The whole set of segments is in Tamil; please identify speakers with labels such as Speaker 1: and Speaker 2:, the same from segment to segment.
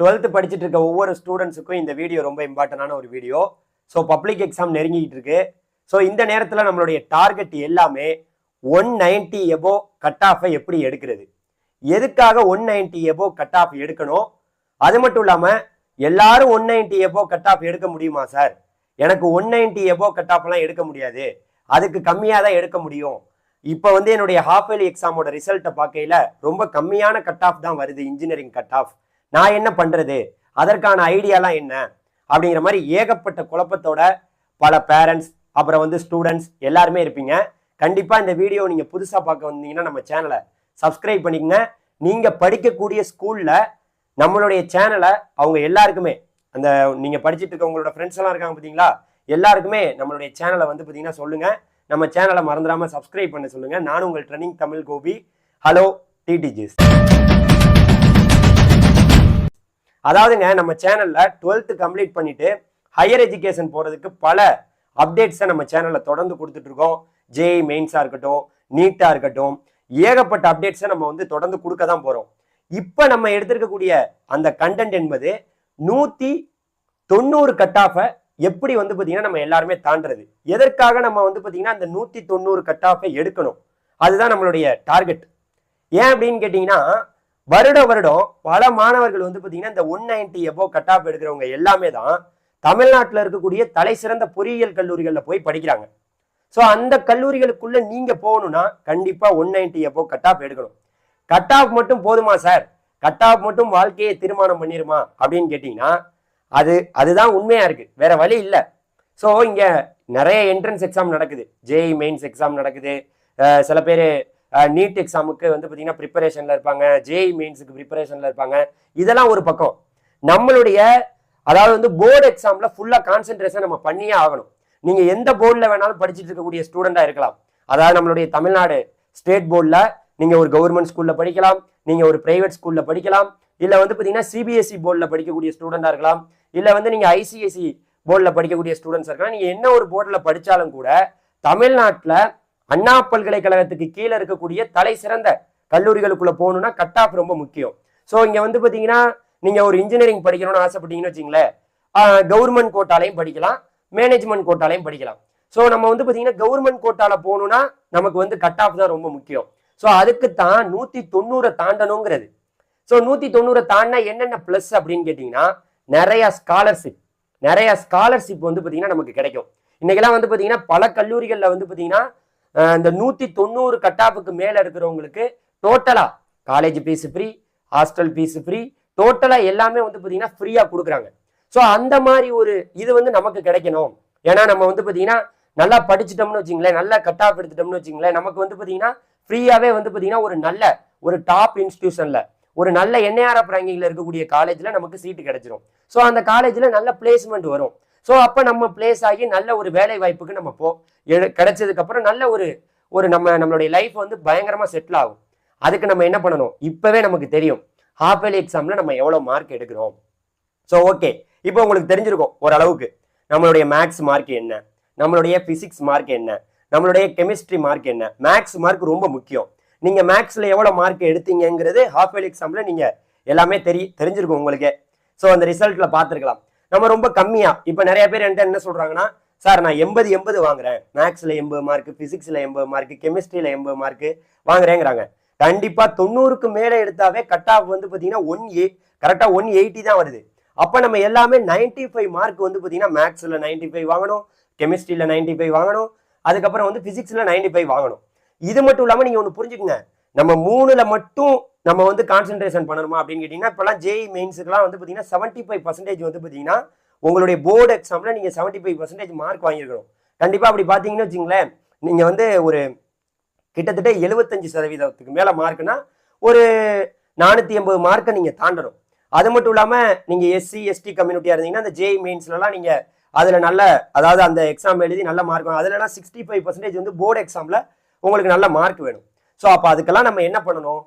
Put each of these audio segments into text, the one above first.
Speaker 1: டுவெல்த்து படிச்சுட்டு இருக்க ஒவ்வொரு ஸ்டூடெண்ட்ஸுக்கும் இந்த வீடியோ ரொம்ப இம்பார்ட்டண்டான ஒரு வீடியோ ஸோ பப்ளிக் எக்ஸாம் நெருங்கிக்கிட்டு இருக்கு. ஸோ இந்த நேரத்தில் நம்மளுடைய டார்கெட் எல்லாமே ஒன் நைன்டி எபோ கட் ஆஃபை எப்படி எடுக்கிறது? எதுக்காக one ninety above cut off எடுக்கணும்? அது மட்டும் இல்லாமல் எல்லாரும் one ninety above cut off எடுக்க முடியுமா சார் எனக்கு ஒன் நைன்டி எபோ கட் ஆஃப்லாம் எடுக்க முடியாது. அதுக்கு கம்மியாக தான் எடுக்க முடியும். இப்போ வந்து என்னுடைய ஹாஃப் இயர்லி எக்ஸாமோட ரிசல்ட்டை பார்க்கையில ரொம்ப கம்மியான கட் ஆஃப் தான் வருது இன்ஜினியரிங் கட் ஆஃப் நான் என்ன பண்ணுறது அதற்கான ஐடியாலாம் என்ன? அப்படிங்கிற மாதிரி ஏகப்பட்ட குழப்பத்தோட பல பேரண்ட்ஸ் அப்புறம் வந்து ஸ்டூடெண்ட்ஸ் எல்லாருமே இருப்பீங்க. கண்டிப்பாக இந்த வீடியோ நீங்கள் புதுசாக பார்க்க வந்தீங்கன்னா நம்ம சேனலை சப்ஸ்கிரைப் பண்ணிக்கங்க. நீங்கள் படிக்கக்கூடிய ஸ்கூலில் நம்மளுடைய சேனலை அவங்க எல்லாருக்குமே அந்த நீங்கள் படிச்சிட்டு இருக்க உங்களோட ஃப்ரெண்ட்ஸ் எல்லாம் இருக்காங்க பார்த்தீங்களா? எல்லாருக்குமே நம்மளுடைய சேனலை வந்து பார்த்தீங்கன்னா சொல்லுங்கள் நம்ம சேனலை மறந்துடாமல் சப்ஸ்கிரைப் பண்ண சொல்லுங்க. நானும் உங்கள் training Tamil Gopi. Hello TTGS அதாவதுங்க நம்ம சேனல்ல டுவெல்த்து கம்ப்ளீட் பண்ணிட்டு ஹையர் எஜுகேஷன் போறதுக்கு பல அப்டேட்ஸை நம்ம சேனல்ல தொடர்ந்து கொடுத்துட்டு இருக்கோம். ஜேஇ மெயின்ஸா இருக்கட்டும் நீட்டா இருக்கட்டும் ஏகப்பட்ட அப்டேட்ஸை நம்ம வந்து தொடர்ந்து கொடுக்க தான் போறோம். இப்போ நம்ம எடுத்திருக்கக்கூடிய அந்த கண்டென்ட் என்பது நூத்தி தொண்ணூறு கட் ஆஃபை எப்படி வந்து பார்த்தீங்கன்னா நம்ம எல்லாருமே தாண்டுறது. எதற்காக நம்ம வந்து பார்த்தீங்கன்னா அந்த நூற்றி தொண்ணூறு கட் ஆஃபை எடுக்கணும். அதுதான் நம்மளுடைய டார்கெட் ஏன் அப்படின்னு கேட்டிங்கன்னா வருட வருடம் பல மாணவர்கள் வந்து பார்த்தீங்கன்னா இந்த one ninety above cut off எடுக்கிறவங்க எல்லாமே தான் தமிழ்நாட்டில் இருக்கக்கூடிய தலை சிறந்த பொறியியல் கல்லூரிகளில் போய் படிக்கிறாங்க. ஸோ அந்த கல்லூரிகளுக்குள்ள நீங்கள் போகணும்னா கண்டிப்பாக one ninety above cut off எடுக்கணும். கட் ஆஃப் மட்டும் போதுமா சார் கட் ஆஃப் மட்டும் வாழ்க்கையை தீர்மானம் பண்ணிருமா? அப்படின்னு கேட்டிங்கன்னா அது அதுதான் உண்மையாக இருக்குது வேற வழி இல்லை. ஸோ இங்கே நிறைய என்ட்ரன்ஸ் எக்ஸாம் நடக்குது. ஜேஇ மெயின்ஸ் எக்ஸாம் நடக்குது. சில பேர் நீட் எக்ஸாமுக்கு வந்து பார்த்தீங்கன்னா ப்ரிப்பரேஷனில் இருப்பாங்க. ஜேஇ மெயின்ஸுக்கு ப்ரிப்பரேஷனில் இருப்பாங்க. இதெல்லாம் ஒரு பக்கம். நம்மளுடைய அதாவது வந்து போர்டு எக்ஸாமில் ஃபுல்லாக கான்சென்ட்ரேஷன் நம்ம பண்ணியே ஆகணும். நீங்கள் எந்த போர்டில் வேணாலும் படிச்சுட்டு இருக்கக்கூடிய ஸ்டூடெண்டாக இருக்கலாம். அதாவது நம்மளுடைய தமிழ்நாடு ஸ்டேட் போர்டில் நீங்கள் ஒரு கவர்மெண்ட் ஸ்கூலில் படிக்கலாம். நீங்கள் ஒரு பிரைவேட் ஸ்கூலில் படிக்கலாம். இல்லை வந்து பார்த்தீங்கன்னா சிபிஎஸ்சி போர்டில் படிக்கக்கூடிய ஸ்டூடெண்டாக இருக்கலாம். இல்லை வந்து நீங்கள் ஐசிஎஸ்சி போர்டில் படிக்கக்கூடிய ஸ்டூடெண்ட்ஸ் இருக்கலாம். நீங்கள் என்ன ஒரு போர்டில் படித்தாலும் கூட தமிழ்நாட்டில் அண்ணா பல்கலைக்கழகத்துக்கு கீழே இருக்கக்கூடிய தலை சிறந்த கல்லூரிகளுக்குள்ள போகணும்னா கட் ஆஃப் ரொம்ப முக்கியம். ஸோ இங்க வந்து பாத்தீங்கன்னா நீங்க ஒரு இன்ஜினியரிங் படிக்கணும்னு ஆசைப்பட்டீங்கன்னு வச்சுங்களேன் கவர்மெண்ட் கோட்டாலையும் படிக்கலாம் மேனேஜ்மெண்ட் கோட்டாலையும் படிக்கலாம். ஸோ நம்ம வந்து பாத்தீங்கன்னா கவர்மெண்ட் கோட்டால போகணும்னா நமக்கு வந்து கட் ஆஃப் தான் ரொம்ப முக்கியம். ஸோ அதுக்கு தான் நூத்தி தொண்ணூறை தாண்டணுங்கிறது. ஸோ நூத்தி தொண்ணூறை தாண்டினா என்னென்ன ப்ளஸ் அப்படின்னு கேட்டிங்கன்னா நிறைய ஸ்காலர்ஷிப் நிறைய ஸ்காலர்ஷிப் வந்து பாத்தீங்கன்னா நமக்கு கிடைக்கும். இன்னைக்கெல்லாம் வந்து பாத்தீங்கன்னா பல கல்லூரிகளில் வந்து பாத்தீங்கன்னா இந்த நூத்தி தொண்ணூறு கட்டாப்புக்கு மேல இருக்கிறவங்களுக்கு டோட்டலா college fees free hostel fees free டோட்டலா எல்லாமே வந்து பாத்தீங்கன்னா ஃப்ரீயா கொடுக்குறாங்க. ஸோ அந்த மாதிரி ஒரு இது வந்து நமக்கு கிடைக்கணும். ஏன்னா நம்ம வந்து பாத்தீங்கன்னா நல்லா படிச்சிட்டோம்னு வச்சுங்களேன் நல்லா கட் ஆஃப் எடுத்துட்டோம்னு வச்சுங்களேன் நமக்கு வந்து பாத்தீங்கன்னா ஃப்ரீயாவே வந்து பாத்தீங்கன்னா ஒரு நல்ல ஒரு டாப் இன்ஸ்டியூஷனில் ஒரு நல்ல என்ஐஆர்எஃப் ரேங்கிங்ல இருக்கக்கூடிய காலேஜ்ல நமக்கு சீட்டு கிடைச்சிரும். ஸோ அந்த காலேஜ்ல நல்ல பிளேஸ்மெண்ட் வரும். ஸோ அப்போ நம்ம பிளேஸ் ஆகி நல்ல ஒரு வேலை வாய்ப்புக்கு நம்ம போ கிடைச்சதுக்கப்புறம் நல்ல ஒரு ஒரு நம்ம நம்மளுடைய லைஃப் வந்து பயங்கரமாக செட்டில் ஆகும். அதுக்கு நம்ம என்ன பண்ணணும்? இப்போவே நமக்கு தெரியும். ஹாஃப் இயர்லி எக்ஸாமில் நம்ம எவ்வளோ மார்க் எடுக்கிறோம். ஸோ ஓகே இப்போ உங்களுக்கு தெரிஞ்சிருக்கும் ஓரளவுக்கு. நம்மளுடைய மேக்ஸ் மார்க் என்ன? நம்மளுடைய ஃபிசிக்ஸ் மார்க் என்ன? நம்மளுடைய கெமிஸ்ட்ரி மார்க் என்ன? மேக்ஸ் மார்க் ரொம்ப முக்கியம். நீங்கள் மேக்ஸில் எவ்வளோ மார்க் எடுத்தீங்கங்கிறது ஹாஃப் இயர்லி எக்ஸாமில் நீங்கள் எல்லாமே தெரி தெரிஞ்சிருக்கும் உங்களுக்கே. ஸோ அந்த ரிசல்ட்டில் பார்த்துருக்கலாம். நம்ம ரொம்ப கம்மியா. இப்போ நிறைய பேர் என்கிட்ட என்ன சொல்றாங்கன்னா சார் நான் எண்பது எண்பது வாங்குறேன். மேக்ஸ்ல எண்பது மார்க் பிசிக்ஸ்ல எண்பது மார்க் கெமிஸ்ட்ரியில எண்பது மார்க் வாங்குறேங்கிறாங்க. கண்டிப்பா தொண்ணூறுக்கு மேல எடுத்தாவே கட் ஆஃப் வந்து பாத்தீங்கன்னா ஒன் ஏ கரெக்டா ஒன் எயிட்டி தான் வருது. அப்ப நம்ம எல்லாமே 95 ஃபைவ் மார்க் வந்து பாத்தீங்கன்னா மேக்ஸ்ல 95 ஃபைவ் வாங்கணும் கெமிஸ்ட்ரியில 95 ஃபைவ் வாங்கணும் அதுக்கப்புறம் வந்து பிசிக்ஸ்ல 95 ஃபைவ் வாங்கணும். இது மட்டும் இல்லாம நீங்க ஒன்று புரிஞ்சுக்கங்க. நம்ம மூணுல மட்டும் நம்ம வந்து கான்சென்ட்ரேஷன் பண்ணணுமா அப்படின்னு கேட்டீங்கன்னா இப்பெல்லாம் ஜேஇ மெயின்ஸுக்குலாம் வந்து பாத்தீங்கன்னா செவன்ட்டி ஃபைவ் பர்சன்டேஜ் வந்து பாத்தீங்கன்னா உங்களுடைய போர்டு எக்ஸாம்ல நீங்க செவன்ட்டி ஃபைவ் பர்சன்டேஜ் மார்க் வாங்கியிருக்கணும். கண்டிப்பா அப்படி பாத்தீங்கன்னு வச்சுங்களேன் நீங்க வந்து ஒரு கிட்டத்தட்ட எழுபத்தஞ்சு சதவீதத்துக்கு மேல மார்க்னா ஒரு நானூத்தி எண்பது மார்க்கை நீங்க தாண்டணும். அது மட்டும் இல்லாம நீங்க எஸ்சி எஸ்டி கம்யூனிட்டியா இருந்தீங்கன்னா அந்த ஜேஇ மெயின்ஸ்லாம் நீங்க அதுல நல்ல அதாவது அந்த எக்ஸாம் எழுதி நல்ல மார்க் அதுலலாம் சிக்ஸ்டி ஃபைவ் பர்சன்டேஜ் வந்து போர்டு எக்ஸாம்ல உங்களுக்கு நல்ல மார்க் வேணும். ஸோ அப்போ அதுக்கெல்லாம் நம்ம என்ன பண்ணணும்?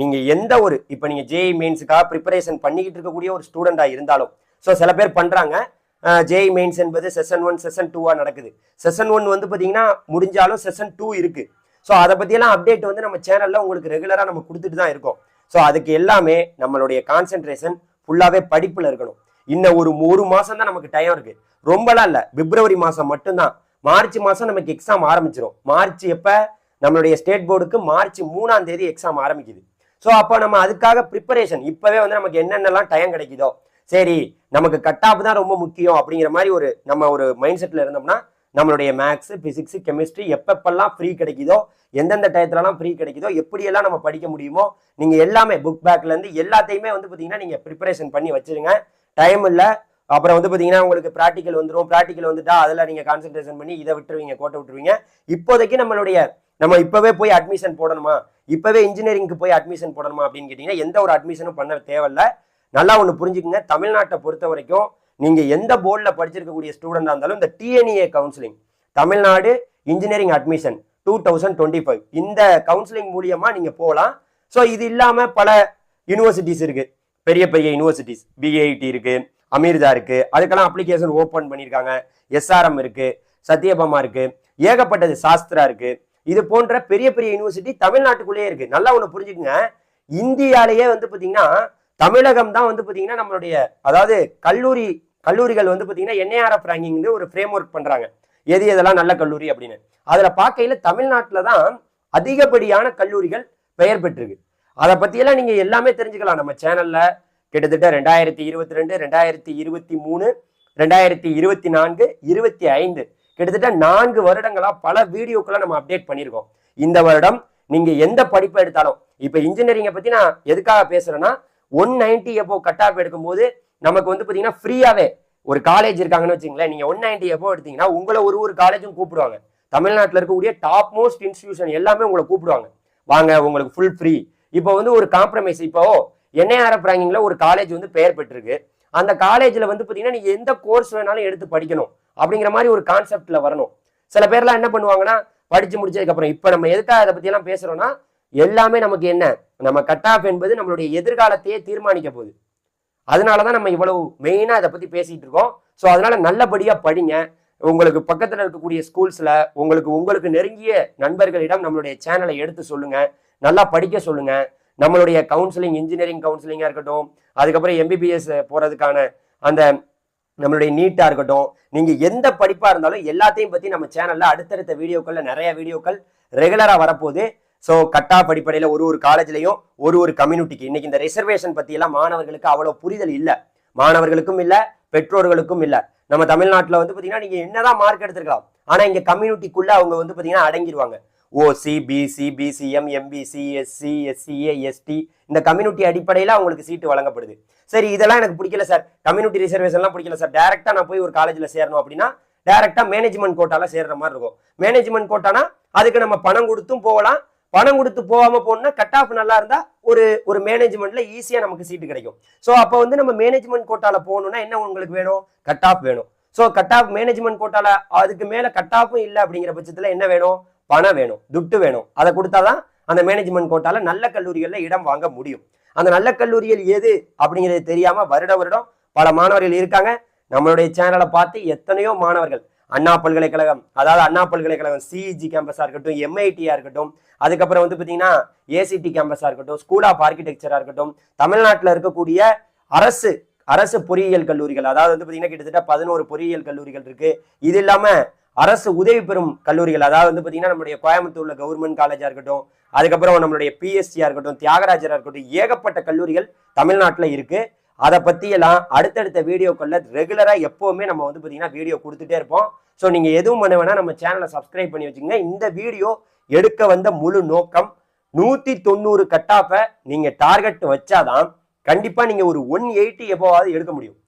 Speaker 1: நீங்கள் எந்த ஒரு இப்போ நீங்கள் ஜேஇ மெயின்ஸுக்காக ப்ரிப்பரேஷன் பண்ணிக்கிட்டு இருக்கக்கூடிய ஒரு ஸ்டூடெண்டாக இருந்தாலும் ஸோ சில பேர் பண்ணுறாங்க ஜேஇ மெயின்ஸ் என்பது செஷன் ஒன் செஷன் டூவாக நடக்குது. செஷன் ஒன் வந்து பார்த்தீங்கன்னா முடிஞ்சாலும் செஷன் டூ இருக்குது ஸோ அதை பற்றியெல்லாம் அப்டேட் வந்து நம்ம சேனலில் உங்களுக்கு ரெகுலராக நம்ம கொடுத்துட்டு தான் இருக்கோம். ஸோ அதுக்கு எல்லாமே நம்மளுடைய கான்சென்ட்ரேஷன் ஃபுல்லாகவே படிப்பில் இருக்கணும். இன்னும் ஒரு ஒரு மாதம் தான் நமக்கு டைம் இருக்குது ரொம்பலாம் இல்லை. பிப்ரவரி மாதம் மட்டும்தான். மார்ச் மாதம் நமக்கு எக்ஸாம் ஆரம்பிச்சிடும் மார்ச் எப்போ? நம்மளுடைய ஸ்டேட் போர்டுக்கு மார்ச் மூணாம் தேதி எக்ஸாம் ஆரம்பிக்குது. ஸோ அப்போ நம்ம அதுக்காக ப்ரிப்பரேஷன் இப்போவே வந்து நமக்கு என்னென்னலாம் டைம் கிடைக்குதோ சரி நமக்கு கட் ஆஃப் தான் ரொம்ப முக்கியம் அப்படிங்கிற மாதிரி ஒரு நம்ம ஒரு மைண்ட் செட்டில் இருந்தோம்னா நம்மளுடைய மேக்ஸ் பிசிக்ஸ் கெமிஸ்ட்ரி எப்பப்பெல்லாம் ஃப்ரீ கிடைக்குதோ எந்தெந்த டயத்துலலாம் ஃப்ரீ கிடைக்குதோ எப்படியெல்லாம் நம்ம படிக்க முடியுமோ நீங்கள் எல்லாமே புக் பேக்லேருந்து எல்லாத்தையுமே வந்து பார்த்தீங்கன்னா நீங்கள் ப்ரிப்பரேஷன் பண்ணி வச்சிருங்க. டைம் இல்லை அப்புறம் வந்து பார்த்தீங்கன்னா உங்களுக்கு ப்ராக்டிக்கல் வந்துடும் ப்ராக்டிக்கல் வந்துட்டா அதில் நீங்கள் கான்சென்ட்ரேஷன் பண்ணி இதை விட்டுருவீங்க கோட்டை விட்டுருவீங்க. இப்போதைக்கு நம்மளுடைய நம்ம இப்போவே போய் அட்மிஷன் போடணுமா? இப்போவே இன்ஜினியரிங்க்கு போய் அட்மிஷன் போடணுமா அப்படின்னு கேட்டிங்கன்னா எந்த ஒரு அட்மிஷனும் பண்ண தேவையில்ல. நல்லா ஒன்று புரிஞ்சுக்குங்க. தமிழ்நாட்டை பொறுத்த வரைக்கும் நீங்கள் எந்த போர்டில் படிச்சிருக்கக்கூடிய ஸ்டூடெண்டாக இருந்தாலும் இந்த TNEA counselling Tamil Nadu engineering admission two thousand twenty five இந்த கவுன்சிலிங் மூலியமாக நீங்கள் போகலாம். ஸோ இது இல்லாமல் பல யூனிவர்சிட்டிஸ் இருக்குது பெரிய பெரிய யூனிவர்சிட்டிஸ் பிஐடி இருக்குது அமீர்தா இருக்குது அதுக்கெல்லாம் அப்ளிகேஷன் ஓப்பன் பண்ணியிருக்காங்க. எஸ்ஆர்எம் இருக்குது சத்யபாமா இருக்குது ஏகப்பட்டது சாஸ்திரா இருக்குது இது போன்ற பெரிய பெரிய யூனிவர்சிட்டி தமிழ்நாட்டுக்குள்ளேயே இருக்கு. நல்லா ஒன்று புரிஞ்சுக்குங்க. இந்தியாலேயே வந்து பார்த்தீங்கன்னா தமிழகம் தான் வந்து பார்த்தீங்கன்னா நம்மளுடைய அதாவது கல்லூரி கல்லூரிகள் வந்து பார்த்தீங்கன்னா என்ஏஆர்எஃப் ரேங்கிங்னு ஒரு ஃப்ரேம் ஒர்க் பண்ணுறாங்க எது எதெல்லாம் நல்ல கல்லூரி அப்படின்னு. அதில் பார்க்கையில் தமிழ்நாட்டில் தான் அதிகப்படியான கல்லூரிகள் பெயர் பெற்றிருக்கு. அதை பற்றியெல்லாம் நீங்கள் எல்லாமே தெரிஞ்சுக்கலாம். நம்ம சேனலில் கிட்டத்தட்ட ரெண்டாயிரத்தி இருபத்தி ரெண்டு ரெண்டாயிரத்தி இருபத்தி மூணு ரெண்டாயிரத்தி இருபத்தி நான்கு இருபத்தி ஐந்து கிட்டத்தட்ட நான்கு வருடங்களா பல வீடியோக்களை நம்ம அப்டேட் பண்ணியிருக்கோம். இந்த வருடம் நீங்க எந்த படிப்பை எடுத்தாலும் இப்ப இன்ஜினியரிங்கை பத்தி நான் எதுக்காக பேசுறேன்னா one ninety above cut off எடுக்கும்போது நமக்கு வந்து பாத்தீங்கன்னா ஃப்ரீயாவே ஒரு காலேஜ் இருக்காங்கன்னு வச்சுங்களேன் நீங்க ஒன் நைன்டி எப்போ எடுத்தீங்கன்னா உங்களை ஒரு ஒரு காலேஜும் கூப்பிடுவாங்க. தமிழ்நாட்டில் இருக்கக்கூடிய டாப் மோஸ்ட் இன்ஸ்டிடியூஷன் எல்லாமே உங்களை கூப்பிடுவாங்க. வாங்க உங்களுக்கு ஃபுல் ஃப்ரீ இப்போ வந்து ஒரு காம்ப்ரமைஸ் இப்போ என்ஐஆர்எஃப் ரேங்கிங்ல ஒரு காலேஜ் வந்து பெயர் பெற்றிருக்கு. அந்த காலேஜில் வந்து பார்த்தீங்கன்னா நீங்கள் எந்த கோர்ஸ் வேணாலும் எடுத்து படிக்கணும் அப்படிங்கிற மாதிரி ஒரு கான்செப்டில் வரணும். சில பேர்லாம் என்ன பண்ணுவாங்கன்னா படித்து முடிச்சதுக்கப்புறம் இப்போ நம்ம எதுக்காக அதை பற்றியெல்லாம் பேசுகிறோன்னா எல்லாமே நமக்கு என்ன? நம்ம கட் ஆஃப் என்பது நம்மளுடைய எதிர்காலத்தையே தீர்மானிக்க போகுது. அதனால தான் நம்ம இவ்வளவு மெயினாக அதை பற்றி பேசிகிட்டு இருக்கோம். ஸோ அதனால் நல்லபடியாக படிங்க. உங்களுக்கு பக்கத்தில் இருக்கக்கூடிய ஸ்கூல்ஸில் உங்களுக்கு உங்களுக்கு நெருங்கிய நண்பர்களிடம் நம்மளுடைய சேனலை எடுத்து சொல்லுங்கள் நல்லா படிக்க சொல்லுங்கள் நம்மளுடைய கவுன்சிலிங் இன்ஜினியரிங் கவுன்சிலிங்காக இருக்கட்டும் அதுக்கப்புறம் எம்பிபிஎஸ் போகிறதுக்கான அந்த நம்மளுடைய நீட்டாக இருக்கட்டும் நீங்கள் எந்த படிப்பாக இருந்தாலும் எல்லாத்தையும் பற்றி நம்ம சேனலில் அடுத்தடுத்த வீடியோக்களில் நிறைய வீடியோக்கள் ரெகுலராக வரப்போகுது. ஸோ கட்டா படிப்படையில் ஒரு ஒரு காலேஜ்லேயும் ஒரு ஒரு கம்யூனிட்டிக்கு இன்னைக்கு இந்த ரிசர்வேஷன் பற்றியெல்லாம் மாணவர்களுக்கு அவ்வளோ புரிதல் இல்லை. மாணவர்களுக்கும் இல்லை பெற்றோர்களுக்கும் இல்லை. நம்ம தமிழ்நாட்டில் வந்து பார்த்தீங்கன்னா நீங்கள் என்னதான் மார்க் எடுத்துருக்கலாம் ஆனால் இங்கே கம்யூனிட்டிக்குள்ளே அவங்க வந்து பார்த்தீங்கன்னா அடங்கிடுவாங்க OC BC BCM MBC SC SCA ST இந்த கம்யூனிட்டி அடிப்படையில் அவங்களுக்கு சீட்டு வழங்கப்படுது. சரி இதெல்லாம் எனக்கு பிடிக்கல சார் கம்யூனிட்டி ரிசர்வேஷன்லாம் பிடிக்கல சார் டேரெக்டாக நான் போய் ஒரு காலேஜில் சேரணும் அப்படின்னா டேரெக்டாக மேனேஜ்மெண்ட் கோட்டால சேர்ற மாதிரி இருக்கும். மேனேஜ்மெண்ட் கோட்டானா அதுக்கு நம்ம பணம் கொடுத்தும் போகலாம். பணம் கொடுத்து போகாம போனா கட் ஆஃப் நல்லா இருந்தால் ஒரு ஒரு மேனேஜ்மெண்ட்ல ஈஸியாக நமக்கு சீட்டு கிடைக்கும். ஸோ அப்போ வந்து நம்ம மேனேஜ்மெண்ட் கோட்டாவில் போகணும்னா என்ன உங்களுக்கு வேணும்? கட் ஆஃப் வேணும். So cut off management quota அதுக்கு மேலே கட் ஆஃபும் இல்லை அப்படிங்கிற பட்சத்தில் என்ன வேணும்? பணம் வேணும் துட்டு வேணும். அதை கொடுத்தாதான் அந்த மேனேஜ்மெண்ட் கோட்டால நல்ல கல்லூரிகளில் இடம் வாங்க முடியும். அந்த நல்ல கல்லூரிகள் எது அப்படிங்கிறது தெரியாம வருட வருடம் பல மாணவர்கள் இருக்காங்க. நம்மளுடைய சேனலை பார்த்து எத்தனையோ மாணவர்கள் அண்ணா பல்கலைக்கழகம் அதாவது அண்ணா பல்கலைக்கழகம் சிஇஜி கேம்பஸாக இருக்கட்டும் எம்ஐடியாக இருக்கட்டும் அதுக்கப்புறம் வந்து பார்த்தீங்கன்னா ஏசிடி கேம்பஸாக இருக்கட்டும் ஸ்கூல் ஆஃப் ஆர்கிடெக்சராக இருக்கட்டும் தமிழ்நாட்டில் இருக்கக்கூடிய அரசு அரசு பொறியியல் கல்லூரிகள் அதாவது வந்து பார்த்தீங்கன்னா கிட்டத்தட்ட பதினோரு பொறியியல் கல்லூரிகள் இருக்குது இது இல்லாமல் அரசு உதவி பெறும் கல்லூரிகள் அதாவது வந்து பார்த்தீங்கன்னா நம்மளுடைய கோயம்புத்தூர்ல கவர்மெண்ட் காலேஜா இருக்கட்டும் அதுக்கப்புறம் நம்மளுடைய பிஎஸ்சியா இருக்கட்டும் தியாகராஜரா இருக்கட்டும் ஏகப்பட்ட கல்லூரிகள் தமிழ்நாட்டில் இருக்கு. அதை பற்றியெல்லாம் அடுத்தடுத்த வீடியோக்கள்ல ரெகுலரா எப்பவுமே நம்ம வந்து பார்த்தீங்கன்னா வீடியோ கொடுத்துட்டே இருப்போம். ஸோ நீங்க எதுவும் பண்ண வேணா நம்ம சேனலை சப்ஸ்கிரைப் பண்ணி வச்சுக்கோங்க. இந்த வீடியோ எடுக்க வந்த முழு நோக்கம் நூத்தி தொண்ணூறு கட் நீங்கள் நீங்க டார்கெட் வச்சாதான் கண்டிப்பா நீங்க ஒரு ஒன் எயிட்டி எபோவாவது எடுக்க முடியும்.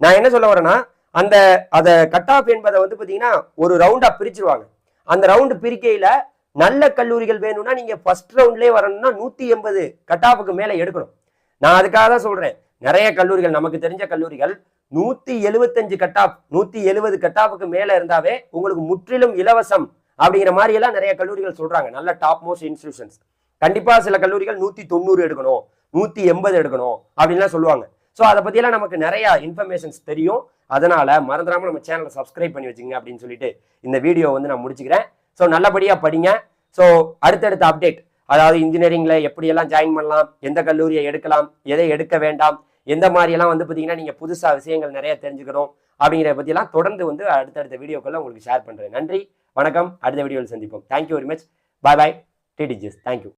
Speaker 1: நான் என்ன சொல்ல வரேன்னா அந்த அதை கட் ஆஃப் என்பதை வந்து பார்த்தீங்கன்னா ஒரு ரவுண்டாக பிரிச்சிருவாங்க. அந்த ரவுண்டு பிரிக்கையில் நல்ல கல்லூரிகள் வேணும்னா நீங்கள் ஃபர்ஸ்ட் ரவுண்ட்லேயே வரணும்னா நூற்றி எண்பது கட் ஆஃபுக்கு மேலே எடுக்கணும். நான் அதுக்காக தான் சொல்கிறேன் நிறைய கல்லூரிகள் நமக்கு தெரிஞ்ச கல்லூரிகள் நூற்றி எழுபத்தஞ்சு கட் ஆஃப் நூற்றி எழுபது கட் ஆஃபுக்கு மேலே இருந்தாவே உங்களுக்கு முற்றிலும் இலவசம் அப்படிங்கிற மாதிரி எல்லாம் நிறைய கல்லூரிகள் சொல்கிறாங்க நல்ல டாப் மோஸ்ட் இன்ஸ்டியூஷன்ஸ் கண்டிப்பாக சில கல்லூரிகள் நூற்றி தொண்ணூறு எடுக்கணும் நூற்றி எண்பது எடுக்கணும் அப்படின்லாம் சொல்லுவாங்க. ஸோ அதை பற்றியெல்லாம் நமக்கு நிறையா இன்ஃபர்மேஷன்ஸ் தெரியும். அதனால் மறந்துடாமல் நம்ம சேனலை சப்ஸ்கிரைப் பண்ணி வச்சுங்க அப்படின்னு சொல்லிட்டு இந்த வீடியோ வந்து நான் முடிச்சுக்கிறேன். ஸோ நல்லபடியாக படிங்க. ஸோ அடுத்தடுத்த அப்டேட் அதாவது இன்ஜினியரிங்கில் எப்படியெல்லாம் ஜாயின் பண்ணலாம் எந்த கல்லூரியை எடுக்கலாம் எதை எடுக்க வேண்டாம் எந்த மாதிரியெல்லாம் வந்து பார்த்தீங்கன்னா நீங்கள் புதுசாக விஷயங்கள் நிறைய தெரிஞ்சுக்கணும் அப்படிங்கிறத பற்றிலாம் தொடர்ந்து வந்து அடுத்தடுத்த வீடியோக்களில் உங்களுக்கு ஷேர் பண்ணுறேன் நன்றி வணக்கம். அடுத்த வீடியோவில் சந்திப்போம். Thank you very much bye bye TTGS thank you